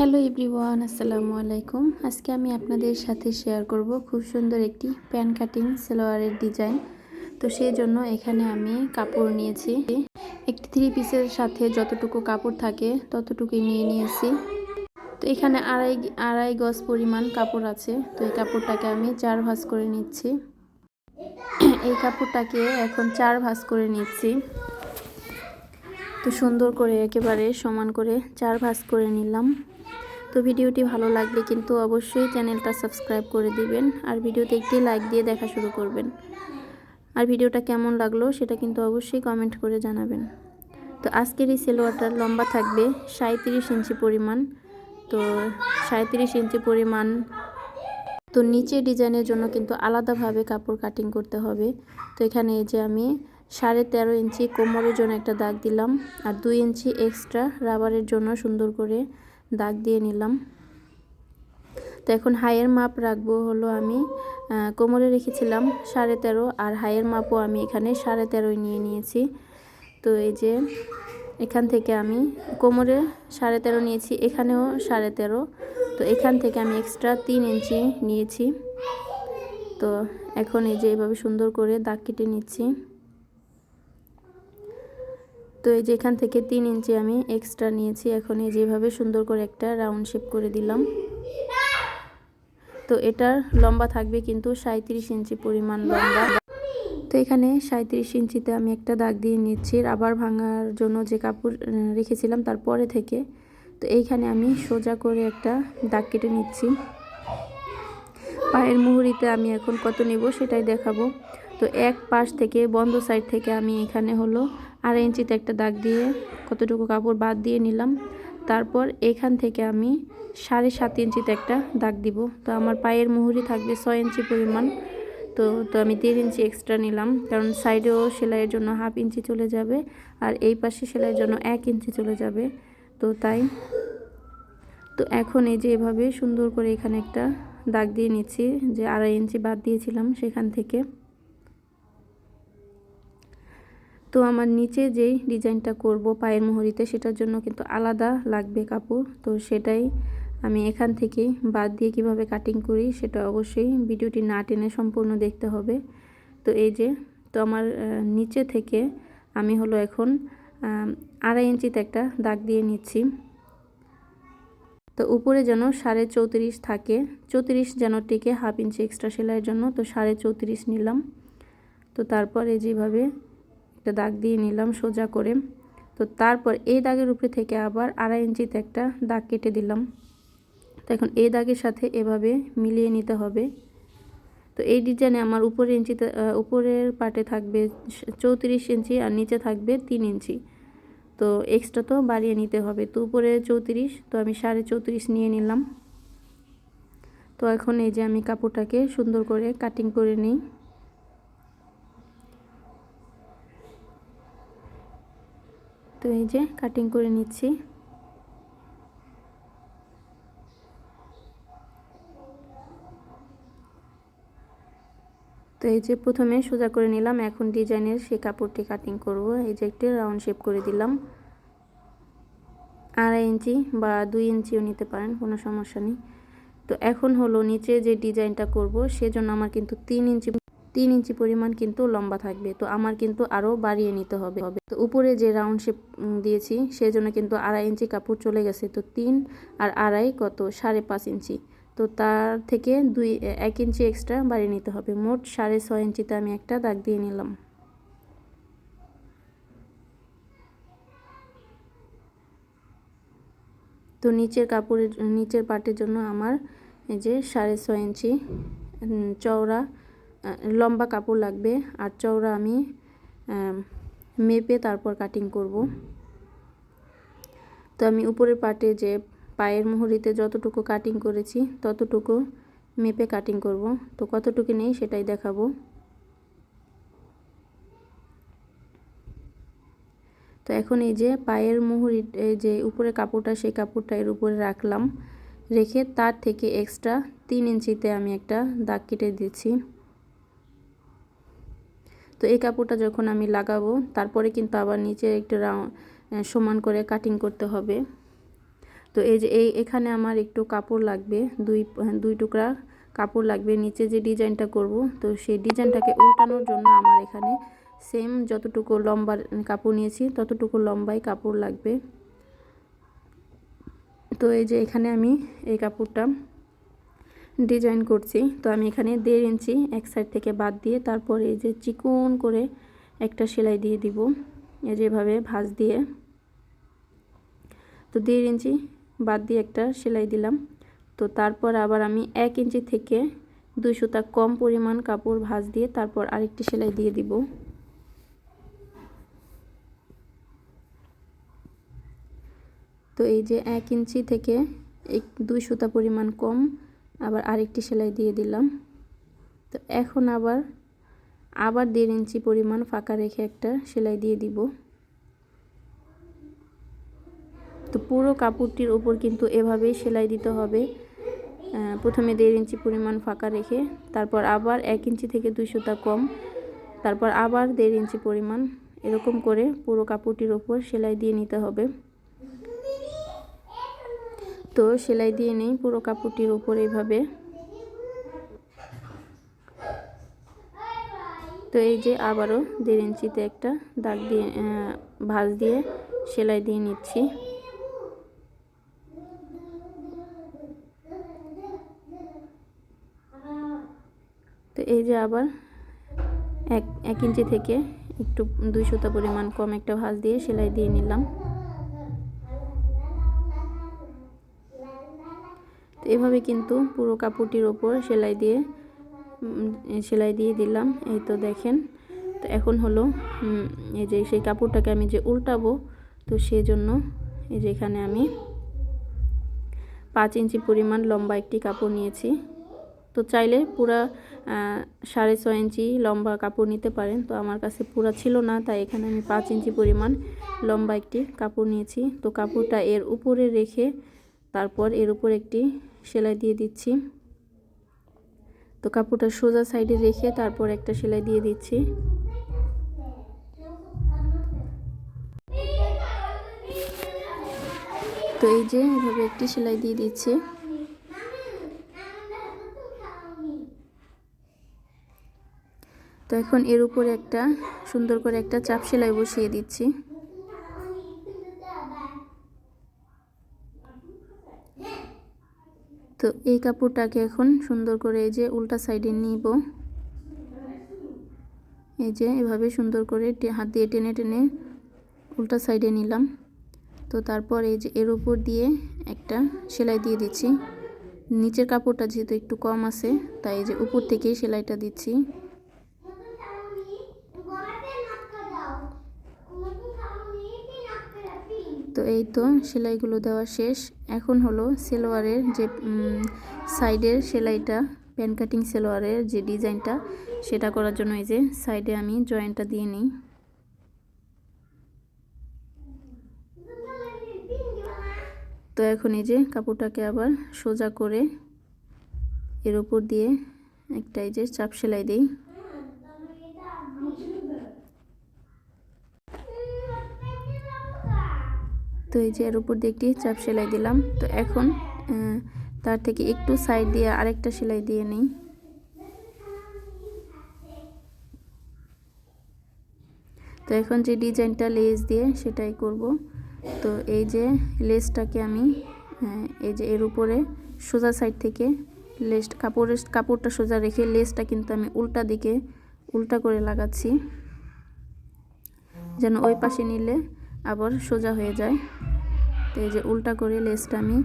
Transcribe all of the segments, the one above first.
Hello everyone, আসসালামু আলাইকুম। আজকে আমি আপনাদের সাথে শেয়ার করব খুব সুন্দর একটি প্যান কাটিং সেলোয়ারের ডিজাইন। তো সেই জন্য এখানে আমি কাপড় নিয়েছি। একটি থ্রি পিসের সাথে যতটুকু কাপড় থাকে ততটুকুই নিয়ে নিয়েছি। তো এখানে আড়াই আড়াই গজ পরিমাণ কাপড় আছে। তো এই কাপড়টাকে আমি চার ভাঁজ করে নিচ্ছি। এই কাপড়টাকে এখন চার ভাঁজ করে নিচ্ছি। তো সুন্দর করে একেবারে সমান করে চার ভাঁজ করে নিলাম। তো ভিডিওটি ভালো লাগলে কিন্তু অবশ্যই চ্যানেলটা সাবস্ক্রাইব করে দিবেন আর ভিডিওতে একটি লাইক দিয়ে দেখা শুরু করবেন। আর ভিডিওটা কেমন লাগল সেটা কিন্তু অবশ্যই কমেন্ট করে জানাবেন। তো আজকের এই সেলোয়ারটার লম্বা থাকবে সাঁত্রিশ ইঞ্চি পরিমাণ। তো সাঁত্রিশ ইঞ্চি পরিমাণ। তো নিচে ডিজাইনের জন্য কিন্তু আলাদাভাবে কাপড় কাটিং করতে হবে। তো এখানে এই যে আমি সাড়ে তেরো ইঞ্চি কোমরের জন্য একটা দাগ দিলাম আর দুই ইঞ্চি এক্সট্রা রাবারের জন্য সুন্দর করে দাগ দিয়ে নিলাম। তো এখন হাইয়ের মাপ রাখব হলো আমি কোমরে রেখেছিলাম সাড়ে তেরো আর হাইয়ের মাপও আমি এখানে সাড়ে তেরোই নিয়ে নিয়েছি। তো এই যে এখান থেকে আমি কোমরে সাড়ে তেরো নিয়েছি, এখানেও সাড়ে তেরো। তো এখান থেকে আমি এক্সট্রা তিন ইঞ্চি নিয়েছি। তো এখন এই যে এভাবে সুন্দর করে দাগ কেটে নিচ্ছি। তো এই যে এখান থেকে তিন ইঞ্চি আমি এক্সট্রা নিয়েছি। এখন এই যেভাবে সুন্দর করে একটা রাউন্ড শেপ করে দিলাম। তো এটার লম্বা থাকবে কিন্তু সাঁত্রিশ ইঞ্চি পরিমাণ লম্বা। তো এখানে সাঁত্রিশ ইঞ্চিতে আমি একটা দাগ দিয়ে নিচ্ছি। আবার ভাঙার জন্য যে কাপড় রেখেছিলাম তারপরে থেকে। তো এইখানে আমি সোজা করে একটা দাগ কেটে নিচ্ছি। পায়ের মুহুরিতে আমি এখন কত নেব সেটাই দেখাবো। তো এক পাশ থেকে বন্ধ সাইড থেকে আমি এখানে হলো আড়াই ইঞ্চিতে একটা দাগ দিয়ে কতটুকু কাপড় বাদ দিয়ে নিলাম। তারপর এখান থেকে আমি সাড়ে সাত ইঞ্চিতে একটা দাগ দিব। তো আমার পায়ের মুহুরি থাকবে ছয় ইঞ্চি পরিমাণ। তো তো আমি দেড় ইঞ্চি এক্সট্রা নিলাম। কারণ সাইডেও সেলাইয়ের জন্য হাফ ইঞ্চি চলে যাবে আর এই পাশে সেলাইয়ের জন্য এক ইঞ্চি চলে যাবে। তো তাই, তো এখন এই যে এভাবে সুন্দর করে এখানে একটা দাগ দিয়ে নিচ্ছি, যে আড়াই ইঞ্চি বাদ দিয়েছিলাম সেখান থেকে। তো আমার নিচে যেই ডিজাইনটা করব পায়ের মোহরিতে, সেটার জন্য কিন্তু আলাদা লাগবে কাপড়। তো সেটাই আমি এখান থেকে বাদ দিয়ে কীভাবে কাটিং করি, সেটা অবশ্যই ভিডিওটি না টেনে সম্পূর্ণ দেখতে হবে। তো এই যে, তো আমার নিচে থেকে আমি হলো এখন আড়াই ইঞ্চিতে একটা দাগ দিয়ে নিচ্ছি। তো উপরে যেন সাড়ে চৌত্রিশ থাকে, চৌত্রিশ যেন টিকে হাফ ইঞ্চি এক্সট্রা সেলাইয়ের জন্য, তো সাড়ে চৌত্রিশ নিলাম। তো তারপরে যেভাবে একটা দাগ দিয়ে নিলাম সোজা করে। তো তারপর এই দাগের উপরে থেকে আবার আড়াই ইঞ্চিতে একটা দাগ কেটে দিলাম। তো এখন এই দাগের সাথে এভাবে মিলিয়ে নিতে হবে। তো এই ডিজাইনে আমার উপরের ইঞ্চিতে উপরের পাটে থাকবে চৌত্রিশ ইঞ্চি আর নিচে থাকবে তিন ইঞ্চি। তো এক্সট্রা তো বাড়িয়ে নিতে হবে। তো উপরে চৌত্রিশ, তো আমি সাড়ে চৌত্রিশ নিয়ে নিলাম। তো এখন এই যে আমি কাপড়টাকে সুন্দর করে কাটিং করে নিই। তো এই যে কাটিং করে নিচ্ছি। তো এই যে প্রথমে সোজা করে নিলাম, এখন ডিজাইনের সেই কাপড়টি কাটিং করব। এই যে একটি রাউন্ড শেপ করে দিলাম। আড়াই ইঞ্চি বা দুই ইঞ্চিও নিতে পারেন, কোনো সমস্যা নেই। তো এখন হলো নিচে যে ডিজাইনটা করব, সেজন্য আমার কিন্তু তিন ইঞ্চি তিন ইঞ্চি পরিমাণ কিন্তু লম্বা থাকবে। তো আমার কিন্তু আরও বাড়িয়ে নিতে হবে। তো উপরে যে রাউন্ড শেপ দিয়েছি, সেজন্য কিন্তু আড়াই ইঞ্চি কাপড় চলে গেছে। তো তিন আর আড়াই কত? সাড়ে পাঁচ ইঞ্চি। তো তার থেকে দুই এক ইঞ্চি এক্সট্রা বাড়িয়ে নিতে হবে। মোট সাড়ে ছয় ইঞ্চিতে আমি একটা দাগ দিয়ে নিলাম। তো নিচের কাপড়ের, নিচের পাটের জন্য আমার এই যে সাড়ে ছয় ইঞ্চি চওড়া লম্বা কাপড় লাগবে আর চওড়া আমি মেপে তারপর কাটিং করব। তো আমি উপরের পাটে যে পায়ের মুহুরিতে যতটুকু কাটিং করেছি, ততটুকু মেপে কাটিং করব। তো কতটুকু নেই সেটাই দেখাবো। তো এখন এই যে পায়ের মুহুরি যে উপরে কাপড়টা, সেই কাপড়টা এর উপরে রাখলাম। রেখে তার থেকে এক্সট্রা তিন ইঞ্চিতে আমি একটা দাগ কেটে দিচ্ছি। তো এই কাপড়টা যখন আমি লাগাবো, তারপরে কিন্তু আবার নিচে একটু রাউন্ড সমান করে কাটিং করতে হবে। তো এই যে এই, এখানে আমার একটু কাপড় লাগবে, দুই দুই টুকরা কাপড় লাগবে। নিচে যে ডিজাইনটা করব, তো সেই ডিজাইনটাকে উল্টানোর জন্য আমার এখানে সেম যতটুকু লম্বা কাপড় নিয়েছি, ততটুকু লম্বাই কাপড় লাগবে। তো এই যে এখানে আমি এই কাপড়টা ডিজাইন করছি। তো আমি এখানে দেড় ইঞ্চি এক সাইড থেকে বাদ দিয়ে তারপর এই যে চিকন করে একটা সেলাই দিয়ে দিব। এই যেভাবে ভাঁজ দিয়ে। তো দেড় ইঞ্চি বাদ দিয়ে একটা সেলাই দিলাম। তো তারপর আবার আমি এক ইঞ্চি থেকে দুই সুতা কম পরিমাণ কাপড় ভাঁজ দিয়ে তারপর আরেকটি সেলাই দিয়ে দিব। তো এই যে এক ইঞ্চি থেকে এক, দুই সুতা পরিমাণ কম আবার আরেকটি সেলাই দিয়ে দিলাম। তো এখন আবার আবার দেড় ইঞ্চি পরিমাণ ফাঁকা রেখে একটা সেলাই দিয়ে দিব। তো পুরো কাপড়টির উপর কিন্তু এভাবেই সেলাই দিতে হবে। প্রথমে দেড় ইঞ্চি পরিমাণ ফাঁকা রেখে, তারপর আবার এক ইঞ্চি থেকে দুই সুতা কম, তারপর আবার দেড় ইঞ্চি পরিমাণ এরকম করে পুরো কাপড়টির ওপর সেলাই দিয়ে নিতে হবে। তো সেলাই দিয়ে নেই পুরো কাপড়টির উপর এইভাবে। তো এই যে আবারও দেড় ইঞ্চিতে একটা দাগ দিয়ে ভাঁজ দিয়ে সেলাই দিয়ে নিচ্ছি। তো এই যে আবার এক এক ইঞ্চি থেকে একটু দুই সুতা পরিমাণ কম একটা ভাঁজ দিয়ে সেলাই দিয়ে নিলাম তো এভাবে কিন্তু পুরো কাপড়টির ওপর সেলাই দিয়ে সেলাই দিয়ে দিলাম। এই তো দেখেন, তো এখন হলো এই যে সেই কাপড়টাকে আমি যে উল্টাবো, তো সেই জন্য এই যে এখানে আমি পাঁচ ইঞ্চি পরিমাণ লম্বা একটি কাপড় নিয়েছি। তো চাইলে পুরা সাড়ে ছয় ইঞ্চি লম্বা কাপড় নিতে পারেন। তো আমার কাছে পুরা ছিল না, তাই এখানে আমি পাঁচ ইঞ্চি পরিমাণ লম্বা একটি কাপড় নিয়েছি। তো কাপড়টা এর উপরে রেখে, তারপর এর উপর একটি সেলাই দিয়ে দিচ্ছি। তো কাপড়টা সোজা সাইডে রেখে তারপর একটা সেলাই দিয়ে দিচ্ছি। তো এই যে এভাবে একটি সেলাই দিয়ে দিচ্ছি। তো এখন এর উপরে একটা সুন্দর করে একটা চাপ সেলাই বসিয়ে দিচ্ছি। তো এই কাপড়টাকে এখন সুন্দর করে এই যে উল্টা সাইডে নিব। এই যে এভাবে সুন্দর করে হাত দিয়ে টেনে টেনে উল্টা সাইডে নিলাম। তো তারপর এই যে এর উপর দিয়ে একটা সেলাই দিয়ে দিচ্ছি। নিচের কাপড়টা যেহেতু একটু কম আছে, তাই এই যে উপর থেকেই সেলাইটা দিচ্ছি। তো এই তো সেলাইগুলো দেওয়া শেষ। এখন হলো সেলোয়ারের যে সাইডের সেলাইটা প্যান কাটিং সেলোয়ারের যে ডিজাইনটা, সেটা করার জন্য এই যে সাইডে আমি জয়েন্টটা দিয়ে নিই। তো এখন এই যে কাপড়টাকে আবার সোজা করে এর উপর দিয়ে একটা এই যে চাপ সেলাই দিই। তো এই যে এর উপর দিয়ে একটি চাপ সেলাই দিলাম। তো এখন তার থেকে একটু সাইড দিয়ে আরেকটা সেলাই দিয়ে নিই। তো এখন যে ডিজাইনটা লেস দিয়ে সেটাই করব। তো এই যে লেসটাকে আমি এই যে এর উপরে সোজা সাইড থেকে লেস, কাপড়ের, কাপড়টা সোজা রেখে লেসটা কিন্তু আমি উল্টা দিকে, উল্টা করে লাগাচ্ছি। যেন ওই পাশে নিলে আবার সোজা হয়ে যায়। তো এই যে উল্টা করে লেসটা আমি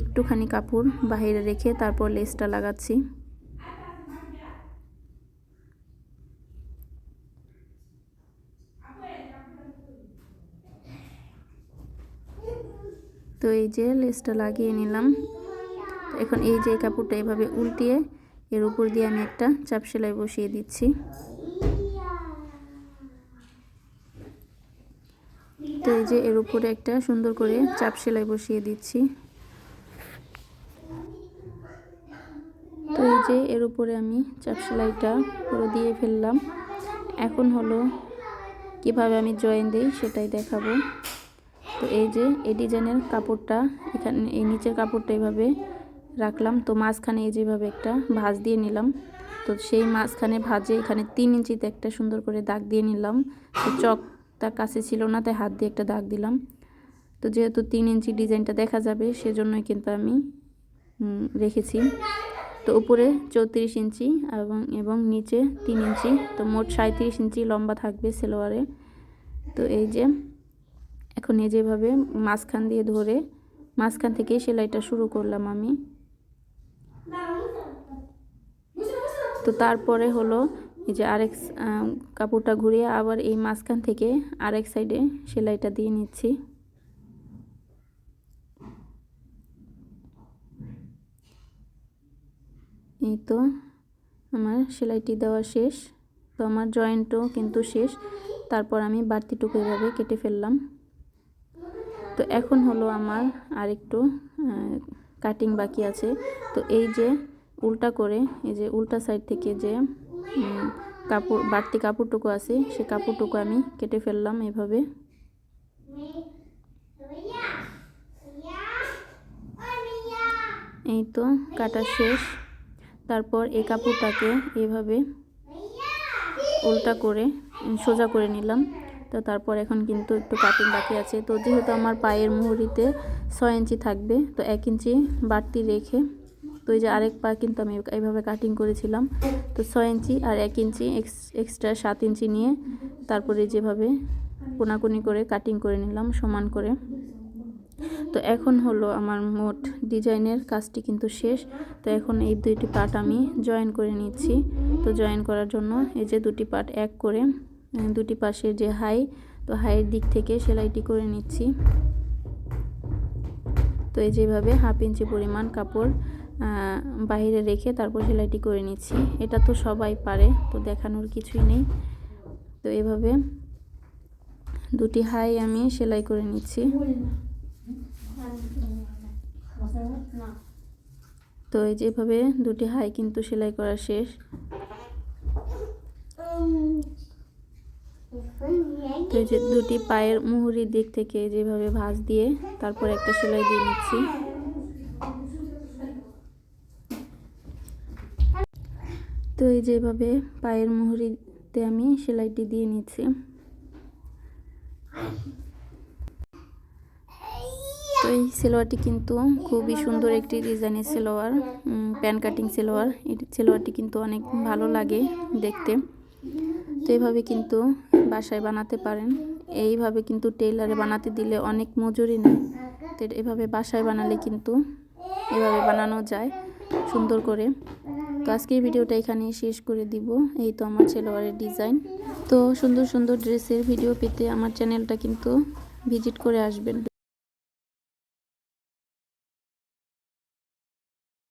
একটুখানি কাপড় বাহিরে রেখে তারপর লেসটা লাগাচ্ছি। তো এই যে লেসটা লাগিয়ে নিলাম। এখন এই যে কাপড়টা এভাবে উল্টিয়ে এর উপর দিয়ে আমি একটা চাপ সেলাই বসিয়ে দিচ্ছি। তো এই যে এর উপরে একটা সুন্দর করে চাপ সেলাই বসিয়ে দিচ্ছি। তো এই যে এর উপরে আমি চাপ সেলাইটা পুরো দিয়ে ফেললাম। এখন হলো কীভাবে আমি জয়েন দিই সেটাই দেখাবো। তো এই যে এই ডিজাইনের কাপড়টা এখানে এই নিচের কাপড়টা এইভাবে রাখলাম। তো মাঝখানে এই যেভাবে একটা ভাঁজ দিয়ে নিলাম। তো সেই মাঝখানে ভাজে এখানে তিন ইঞ্চিতে একটা সুন্দর করে দাগ দিয়ে নিলাম। তো চকটা কাছে ছিল না, তাই হাত দিয়ে একটা দাগ দিলাম। তো যেহেতু তিন ইঞ্চি ডিজাইনটা দেখা যাবে, সেজন্যই কিন্তু আমি রেখেছি। তো উপরে চৌত্রিশ ইঞ্চি এবং এবং নিচে তিন ইঞ্চি, তো মোট সাঁত্রিশ ইঞ্চি লম্বা থাকবে সেলোয়ারে। তো এই যে, এখন এই যেভাবে মাঝখান দিয়ে ধরে, মাঝখান থেকে সেলাইটা শুরু করলাম আমি। তো তারপরে হলো এই যে আরেক কাপড়টা ঘুরিয়ে আবার এই মাঝখান থেকে আরেক সাইডে সেলাইটা দিয়ে নিচ্ছি। এই তো আমার সেলাইটি দেওয়া শেষ। তো আমার জয়েন্টও কিন্তু শেষ। তারপর আমি বাড়তিটুকু এভাবে কেটে ফেললাম। তো এখন হলো আমার আরেকটু কাটিং বাকি আছে। তো এই যে উল্টা করে, এই যে উল্টা সাইড থেকে যে কাপড়, বাড়তি কাপড়টুকু আছে, সে কাপড়টুকু আমি কেটে ফেললাম এভাবে। এই তো কাটা শেষ। তারপর এই কাপড়টাকে এভাবে উল্টা করে সোজা করে নিলাম। তো তারপর এখন কিন্তু একটু কাটিং বাকি আছে। তো যেহেতু আমার পায়ের মুহুরিতে ছয় ইঞ্চি থাকবে, তো এক ইঞ্চি বাড়তি রেখে তো এই যে আরেক পা কিন্তু আমি এইভাবে কাটিং করেছিলাম। তো ছয় ইঞ্চি আর এক ইঞ্চি এক্সট্রা সাত ইঞ্চি নিয়ে তারপরে যেভাবে কোনাকুনি করে কাটিং করে নিলাম সমান করে। তো এখন হলো আমার মোট ডিজাইনের কাজটি কিন্তু শেষ। তো এখন এই দুইটি পার্ট আমি জয়েন করে নিচ্ছি। তো জয়েন করার জন্য এই যে দুটি পার্ট এক করে দুটি পাশে যে হাই তো হাইয়ের দিক থেকে সেলাইটি করে নিচ্ছি। তো এই যেভাবে হাফ ইঞ্চি পরিমাণ কাপড় বাইরে রেখে তারপর সেলাইটি করে নিচ্ছি। এটা তো সবাই পারে, তো দেখানোর কিছুই নেই। তো এভাবে দুটি হাই আমি সেলাই করে নিচ্ছি। তো এই যেভাবে দুটি হাই কিন্তু সেলাই করা শেষ। তো যে দুটি পায়ের মুহুরির দিক থেকে যেভাবে ভাঁজ দিয়ে তারপর একটা সেলাই দিয়ে নিচ্ছি। তো এই যেভাবে পায়ের মুহুরিতে আমি সেলাইটি দিয়ে নিচ্ছি। তো এই সেলোয়ারটি কিন্তু খুবই সুন্দর একটি ডিজাইনের সেলোয়ার প্যান কাটিং সেলোয়ার। এই সেলোয়ারটি কিন্তু অনেক ভালো লাগে দেখতে। তো এইভাবে কিন্তু বাসায় বানাতে পারেন। এইভাবে কিন্তু টেইলারে বানাতে দিলে অনেক মজুরি নেয়। তো এভাবে বাসায় বানালে কিন্তু এভাবে বানানো যায় সুন্দর করে। তো আজকের ভিডিওটা এখানে শেষ করে দিব। এই তো আমার ছেলেবারের ডিজাইন তো সুন্দর সুন্দর ড্রেসের ভিডিও পেতে আমার চ্যানেলটা কিন্তু ভিজিট করে আসবেন।